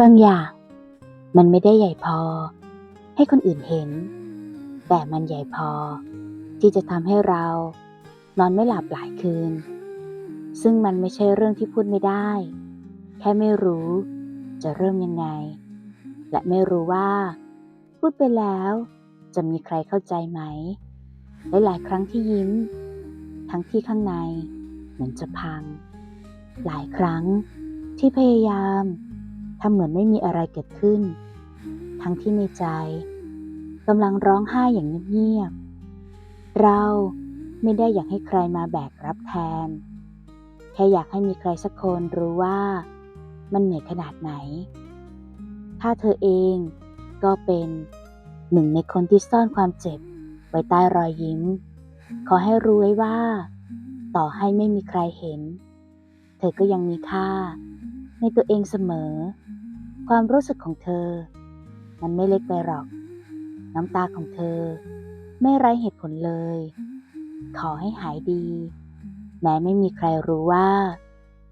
บางอย่างมันไม่ได้ใหญ่พอ ให้คนอื่นเห็น แต่มันใหญ่พอ ที่จะทำให้เรา นอนไม่หลับหลายคืน ซึ่งมันไม่ใช่เรื่องที่พูดไม่ได้ แค่ไม่รู้จะเริ่มยังไง และไม่รู้ว่า พูดไปแล้ว จะมีใครเข้าใจไหม หลายๆครั้งที่ยิ้ม ทั้งที่ข้างในเหมือนจะพัง หลายครั้งที่พยายาม ทำเหมือนไม่มีอะไรเกิดขึ้น ทั้งที่ในใจกำลังร้องไห้อย่างเงียบๆเราไม่ได้อยากให้ใครมาแบกรับแทน แค่อยากให้มีใครสักคนรู้ว่ามันเหนื่อยขนาดไหน ถ้าเธอเองก็เป็นหนึ่งในคนที่ซ่อนความเจ็บไว้ใต้รอยยิ้ม ขอให้รู้ไว้ว่า ต่อให้ไม่มีใครเห็น เธอก็ยังมีค่า ในตัวเองเสมอ ความรู้สึกของเธอ มันไม่เล็กไปหรอก น้ำตาของเธอ ไม่ไร้เหตุผลเลย ขอให้หายดี แม้ไม่มีใครรู้ว่า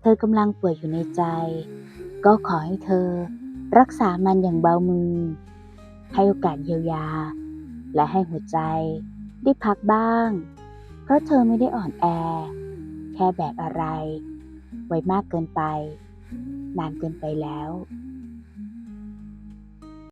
เธอกำลังป่วยอยู่ในใจ ก็ขอให้เธอรักษามันอย่างเบามือ ให้โอกาสเยียวยา และให้หัวใจได้พักบ้าง เพราะเธอไม่ได้อ่อนแอ แค่แบกอะไร ไว้มากเกินไป นานเกินไปแล้ว